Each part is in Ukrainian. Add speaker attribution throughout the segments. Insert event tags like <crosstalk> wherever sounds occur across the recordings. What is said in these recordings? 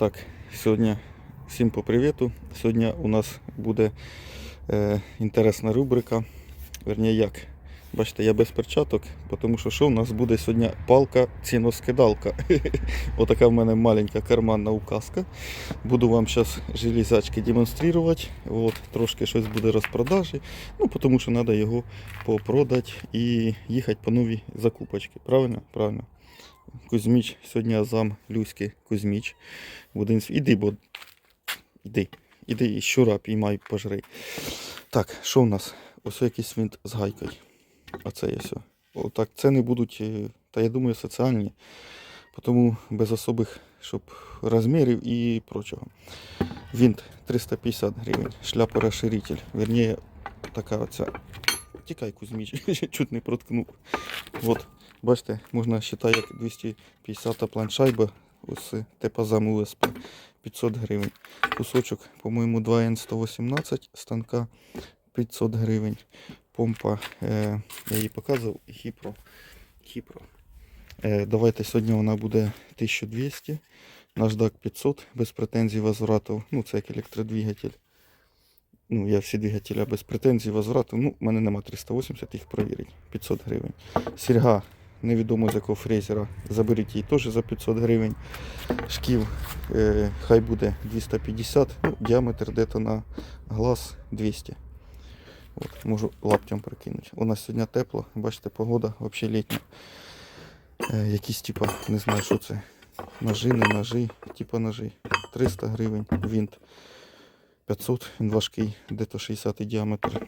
Speaker 1: Так, сьогодні всім по привіту. Сьогодні у нас буде е, інтересна рубрика. Верні, як? Бачите, я без перчаток, тому що що у нас буде сьогодні палка ціноскидалка. <laughs> Отака в мене маленька карманна указка. Буду вам зараз железячки демонструвати. От, трошки щось буде розпродажі. Ну, тому що треба його попродати і їхати по новій закупочці. Правильно? Правильно. Кузьміч, сьогодні зам Люськи Кузьміч. Один... Іди, бо. Іди. Іди і щура піймай, пожри. Так, що в нас? Ось якийсь винт з гайкою. Оце є все. Отак, це не будуть, е, та я думаю, соціальні. Тому без особих, щоб розмірів і прочого. Винт 350 гривень. Шляпорозширитель. Верніше, така оця. Тікай, Кузьміч, <laughs> чуть не проткнув. От, бачите, можна вважати як 250 планшайба ось типазам УСП 500 гривень. Кусочок, по-моєму, 2Н118 станка 500 гривень. Помпа, е, я її показував, Хіпро. Хіпро. Е, давайте сьогодні вона буде 1200. Наждак 500 без претензій возврату. Ну, це як електродвигатель. Ну, я всі двигателя без претензій возврату. Ну, в мене нема 380, їх провірить. 500 гривень. Серга, невідомо з якого фрезера. Заберіть її теж за 500 гривень. Шків, е, хай буде 250, ну, діаметр дето на глаз 200. От, можу лаптям прикинути. У нас сьогодні тепло, бачите, погода взагалі літня. Е, якісь, типа, не знаю, що це. Ножи, не ножи, типа ножи. 300 гривень, винт. 500, він важкий, де-то 60 діаметр.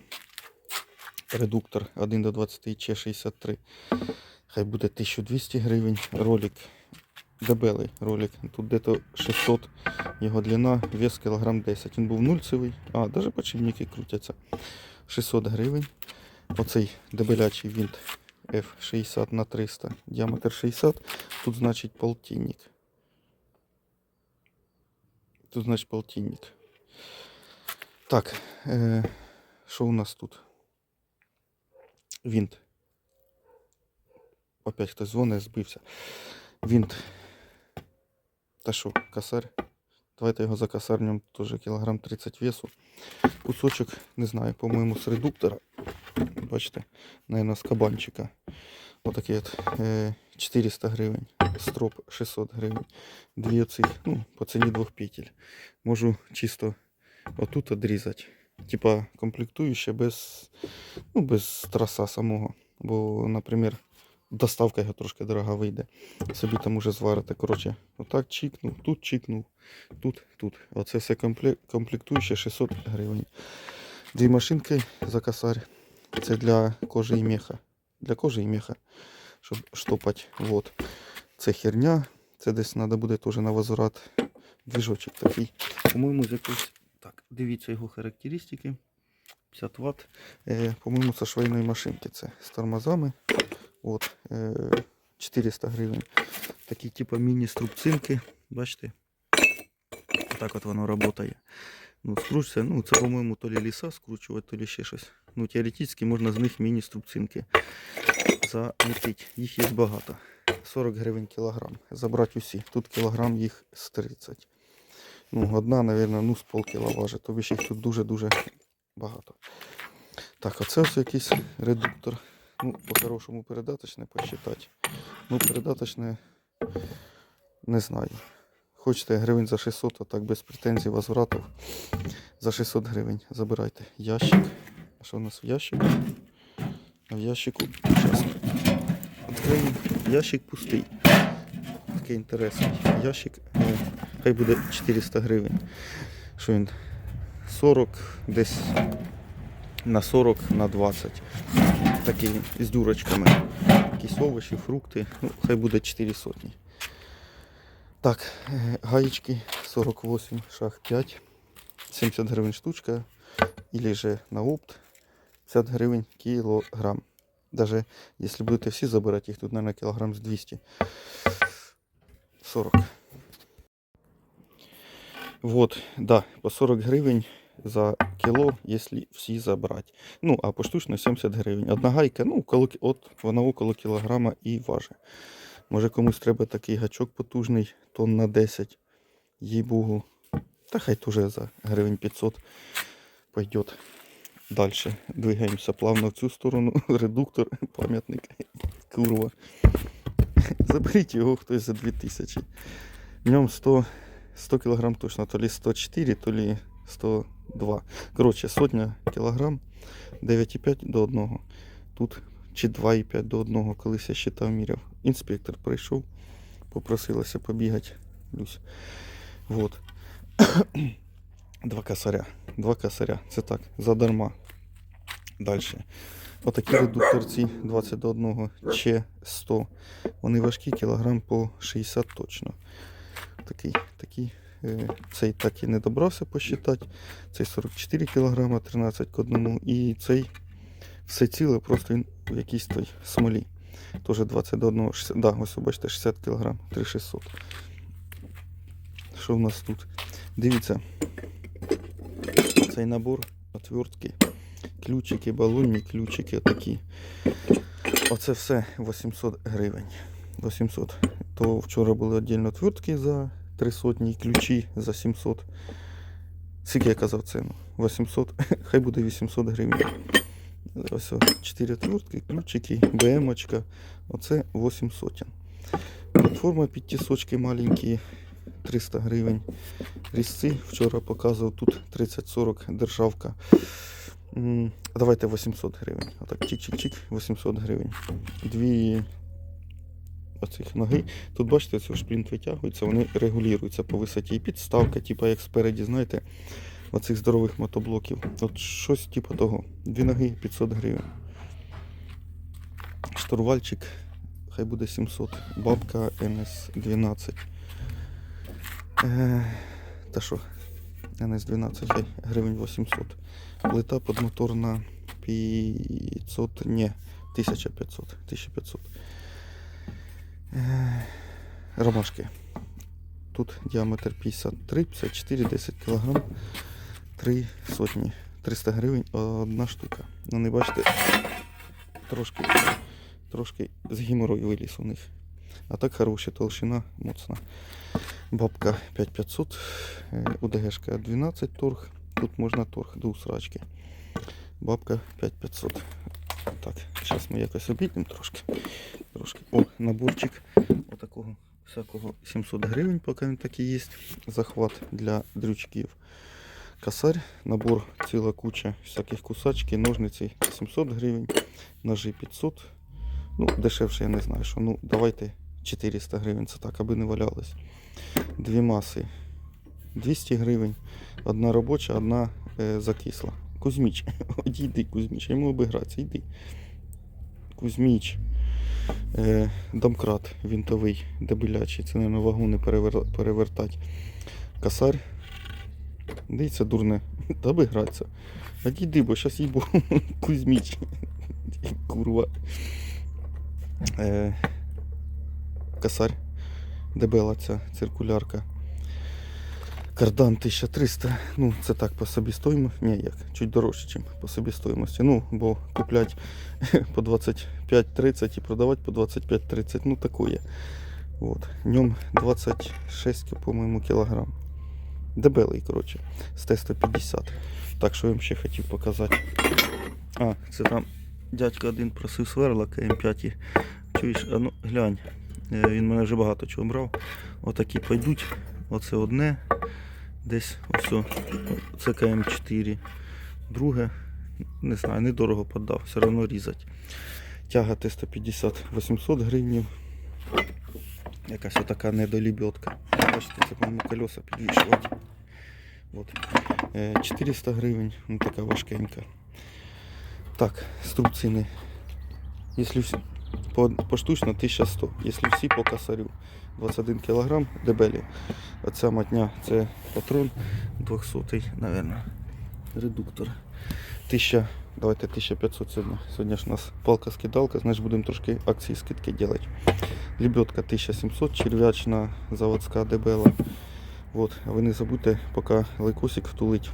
Speaker 1: Редуктор 1 до 20 ч 63. Хай буде 1200 гривень. Ролик. Дебелий ролик. Тут де-то 600 його длина, вес кілограм 10. Він був нульцевий. А, навіть подшипники крутяться. 600 гривень. Оцей дебелячий винт F60 на 300. Діаметр 60. Тут значить полтинник. Тут значить полтинник. Так, е, що у нас тут? Вінт. Опять хтось дзвонить, збився. Вінт. Та що, косарь? Давайте його за косарнем теж кілограм 30 весу. Кусочок, не знаю, по-моєму, з редуктора. Бачите, наверное, з кабанчика. Отакий от е, 400 гривень. Строп 600 гривень. Дві оцих, ну, по ціні двох петель. Можу чисто отут відрізати. Типа комплектуюче без, ну, без траса самого. Бо, наприклад, доставка його трошки дорога вийде. Собі там уже зварите. Коротше, отак чікнув, тут чікнув, тут, тут. Оце все комплектуюче 600 гривень. Дві машинки за косарь. Це для кожи і меха. Для кожи і меха, щоб штопати. Вот. Це херня. Це десь треба буде теж на возврат. Движочок такий. По-моєму, з якоїсь. Так, дивіться його характеристики. 50 Вт. Е, по-моєму, це швейної машинки. Це з тормозами. От, е, 400 гривень. Такі типу міні-струбцинки. Бачите? Так от воно працює. Ну, скручується, ну, це, по-моєму, то лі ліса скручувати, то лі ще щось. Ну, теоретично можна з них міні-струбцинки замітити. Їх є багато. 40 гривень кілограм. Забрати усі. Тут кілограм їх з 30. Ну, одна, мабуть, ну, з полкіла важить. Тобі їх тут дуже-дуже багато. Так, оце ось якийсь редуктор. Ну, по-хорошому передаточне посчитати. Ну, передаточне не знаю. Хочете гривень за 600, а так без претензій возвратів. За 600 гривень забирайте. Ящик. А що у нас в ящику? А в ящику. Зараз. Відкриємо. Ящик пустий. Такий інтересний. Ящик. е, Хай буде 400 гривень. Що він? 40 десь на 40 на 20. Такий з дюрочками. Якісь овочі, фрукти. Ну, хай буде 4 сотні. Так, е, гаєчки 48 шаг 5. 70 гривень штучка. Или же на опт 50 гривень кілограм. Даже если будете всі забирати, їх тут, наверное, кілограм з 200. 40. Вот, да, по 40 гривень за кіло, якщо всі забрати. Ну, а поштучно 70 гривень. Одна гайка, ну, около, кі- от вона около кілограма і важить. Може комусь треба такий гачок потужний, тонн на 10. їй богу. Та хай тоже за гривень 500 пойдет. Дальше двигаємося плавно в цю сторону. <laughs> Редуктор, пам'ятник, курва. Заберіть його хтось за 2000. В ньому 100, 100 кг точно, то лі 104, то лі 102. Коротше, сотня кілограм, 9,5 до 1. Тут чи 2,5 до 1, колись я считав, міряв. Інспектор прийшов, попросилася побігати. Люсь. Вот. <coughs> Два косаря. Два косаря. Це так, задарма. Далі. Отакі редукторці 20 до 1 чи 100. Вони важкі, кілограм по 60 точно. Такий, такий. Е, Цей так і не добрався посчитати. Цей 44 кг, 13 к 1. І цей все ціле, просто він в якійсь той смолі. Теж 20 до 1. 60, да, ось бачите, 60 кг, 3600. Що в нас тут? Дивіться. Цей набор отвертки, ключики, балонні ключики такі. Оце все 800 гривень. 800. То вчора були віддільно отвертки за 300 і ключі за 700. Скільки я казав ціну? 800, <laughs> хай буде 800 гривень. Ось 4 отвертки, ключики, БМочка. Оце 800. Платформа під тісочки маленькі, 300 гривень. Різці вчора показував тут 30-40 державка. Давайте 800 гривень. Отак, чик-чик-чик, 800 гривень. Дві оцих ноги. Тут бачите, цей шплінт витягується, вони регулюються по висоті. І підставка, типу як спереді, знаєте, оцих здорових мотоблоків. От щось типу того. Дві ноги 500 гривень. Штурвальчик, хай буде 700. Бабка НС-12. Е, Та що? НС-12, хай гривень 800. Плита подмоторна 500, ні, 1500. 1500. Ромашки. Тут діаметр 53, 54, 10 кг. 3 сотні. 300 гривень одна штука. Ну не бачите, трошки, трошки з гіморою виліз у них. А так хороша толщина, моцна. Бабка 5500, е, УДГшка 12 торг. Тут можна торг до усрачки. Бабка 5500. Так, зараз ми якось обійдемо трошки. трошки. О, наборчик отакого всякого 700 гривень, поки він такий є. Захват для дрючків. Косарь, набор ціла куча всяких кусачки, ножниці 700 гривень, ножі 500. Ну, дешевше я не знаю, що. Ну, давайте 400 гривень, це так, аби не валялось. Дві маси 200 гривень. Одна робоча, одна е, закисла. Кузьміч. <laughs> Одійди, Кузьміч, йому обігратися, йди. Кузьміч. Е, домкрат вінтовий, дебелячий. Це, мабуть, вагони перевер... перевертати. Косарь. Дивіться, дурне. <laughs> Та обігратися. Одійди, бо зараз їбу. <laughs> Кузьміч. Курва. Е, косарь. Дебела ця циркулярка. Кардан 1300. Ну, це так по собі Ні, як, чуть дорожче, ніж по собі Ну, бо куплять <laughs> по 25-30 і продавати по 25-30. Ну, такое. Вот. В ньому 26, по-моєму, кілограм. Дебелий, коротше, з Т-150. Так, що я вам ще хотів показати. А, це там дядько один просив сверла КМ5. Чуєш, а ну глянь. Е, Він мене вже багато чого брав. Отакі пойдуть. Оце одне. Десь ось. Це КМ4. Друге. Не знаю, недорого подав, все одно різать. Тяга Т-150 800 гривень. Якась отака недолібьотка. Бачите, це по-моєму колеса підвішувати. От. Е, 400 гривень, ну така важкенька. Так, струбцини. Якщо по, поштучно 1100, якщо всі по косарю 21 кг дебелі. Оця матня це патрон 200, мабуть. Редуктор. 1000, давайте 1500 сьогодні. Сьогодні ж у нас палка-скидалка, значить будемо трошки акції скидки робити. Лебедка 1700, черв'ячна заводська дебела. Вот. А ви не забудьте, поки лайкосик втулить.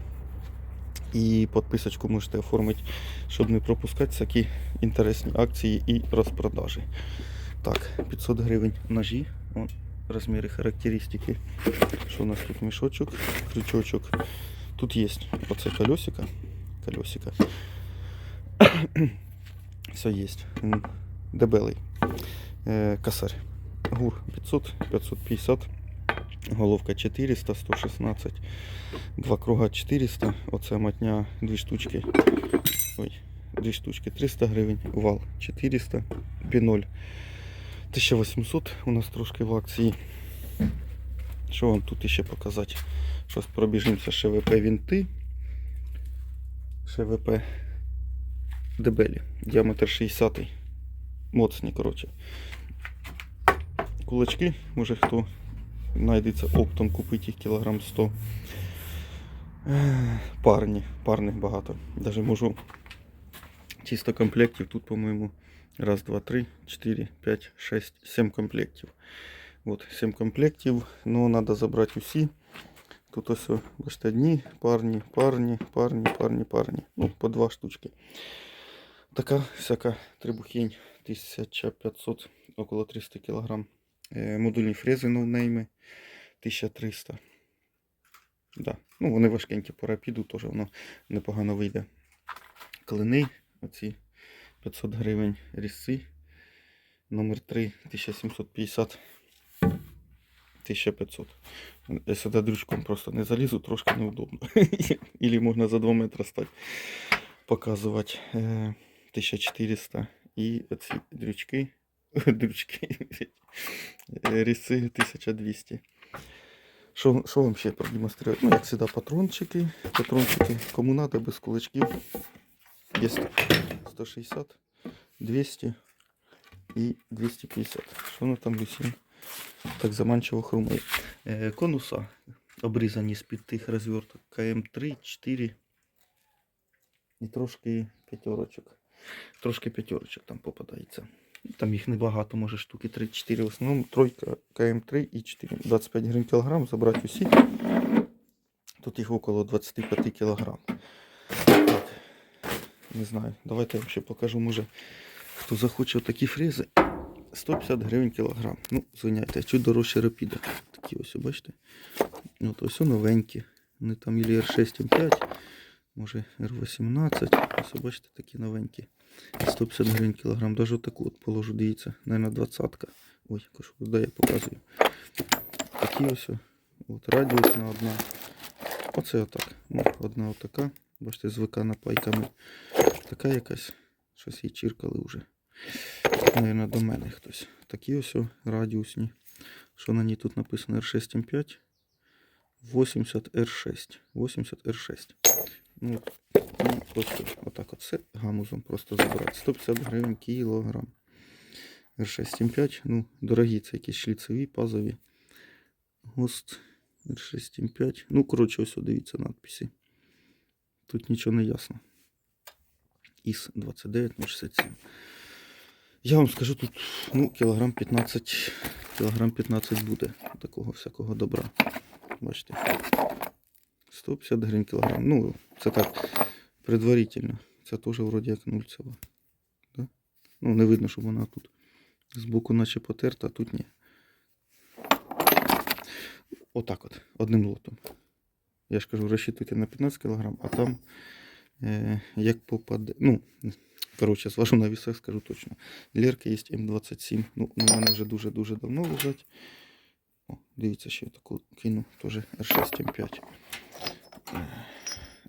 Speaker 1: І підписочку можете оформити, щоб не пропускати всякі інтересні акції і розпродажі. Так, 500 гривень ножі. Вон, розміри, характеристики. Що у нас тут мішочок, крючочок. Тут є оце колесико. Колесико. <coughs> Все є. Дебелий. Е, Косарь. Гур 500, 550. Головка 400, 116. Два круга 400. Оце матня, дві штучки. Ой, дві штучки 300 гривень. Вал 400. Біноль 1800 у нас трошки в акції. Що вам тут ще показати? Щось пробіжимося ШВП вінти. ШВП дебелі. Діаметр 60. Моцні, коротше. Кулачки, може хто знайдеться оптом купити їх кілограм 100. Е, Парні, парних багато. Даже можу чисто комплектів. Тут, по-моєму, раз, два, три, чотири, п'ять, шесть, сім комплектів. От, сім комплектів. Ну, треба забрати усі. Тут ось, бачите, одні, парні, парні, парні, парні, парні. Ну, по два штучки. Така всяка трибухінь 1500, около 300 кг. Е, модульні фрези ноунейми 1300. Да. Ну, вони важкенькі по рапіду, теж воно непогано вийде. Клини, оці 500 гривень різці. Номер 3 1750. 1500. Я сюди дрючком просто не залізу, трошки неудобно. <laughs> Ілі можна за 2 метри стати показувати. Е, 1400 і оці дрючки. Дрючки. е, Різці 1200. Що, що вам ще продемонструвати? Ну, як завжди, патрончики. Патрончики. Кому надо, без кулачків. Є 160, 200 і 250. Що воно там Люсін? Так заманчиво хрумає. Е, конуса обрізані з-під тих розверток. КМ3, 4 і трошки п'ятерочок. Трошки п'ятерочок там попадається. Там їх небагато, може штуки 3-4 в основному. Тройка КМ3 і 4. 25 гривень кілограм, забрати усі. Тут їх около 25 кілограм. Не знаю. Давайте я вам ще покажу, може, хто захоче такі фрези. 150 гривень кілограм. Ну, звиняйте, чуть дорожче рапіда. Такі ось, бачите? От ось новенькі. Вони там ілі R6 М5, може R18. Ось, бачите, такі новенькі. 150 гривень кілограм. Даже отаку от положу, дивіться, наверное, двадцатка. Ой, кошу, де я показую. Такі ось. От радіусна одна. Оце отак. Ну, одна отака. Бачите, з напайками. Така якась. Щось її чиркали вже. Наверно, до мене хтось. Такі ось радіусні. Що на ній тут написано R6 M5. 80 R6. 80 R6. Ну, ну просто отак от все гамузом просто забрати. 150 гривень кілограм. R6 M5. Ну, дорогі, це якісь шліцеві, пазові. ГОСТ R6 M5. Ну, коротше, ось дивіться надписи. Тут нічого не ясно. ІС 2967. Я вам скажу, тут ну, кілограм 15, кілограм 15 буде такого всякого добра. Бачите. 150 гривень кілограм. Ну, це так, предварительно. Це теж вроді як нульцева. Да? Ну, не видно, щоб вона тут збоку наче потерта, а тут ні. Отак от, одним лотом. Я ж кажу, розчитуйте на 15 кілограм, а там е, як попаде. Ну, коротше, зважу на вісах, скажу точно. Лерки є М27. Ну, у мене вже дуже-дуже давно лежать. О, дивіться, ще я таку кину, теж R6 М5.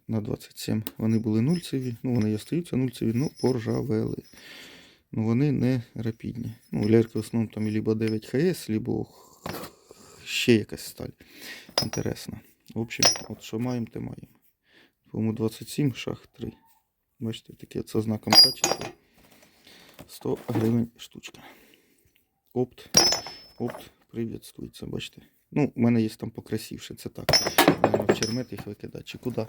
Speaker 1: На 27. Вони були нульцеві. Ну, вони і остаються нульцеві, ну поржавели. Ну, вони не рапідні. Ну, лерки в основному там либо 9 ХС, либо ще якась сталь. Інтересна. В общем, от що маємо, те маємо. По-моєму, 27 шах 3. Бачите, таке це знаком качества. 100 гривень штучка. Опт. Опт приветствується, бачите. Ну, у мене є там покрасивше, це так. Наверно, їх викидати. Чи куди?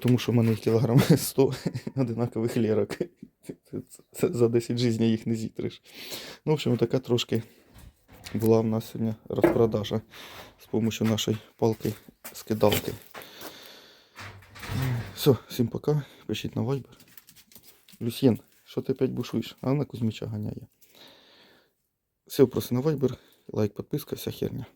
Speaker 1: Тому що в мене кілограм <laughs> 100 одинакових лірок. За 10 життя їх не зітриш. Ну, в общем, така трошки була в нас сьогодні розпродажа з допомогою нашої палки-скидалки. Все, всім пока. Пишіть на Viber. Люсьєн, що ти опять бушуєш? А на Кузьмича ганяє. Все, просто на Viber Лайк, підписка, вся херня.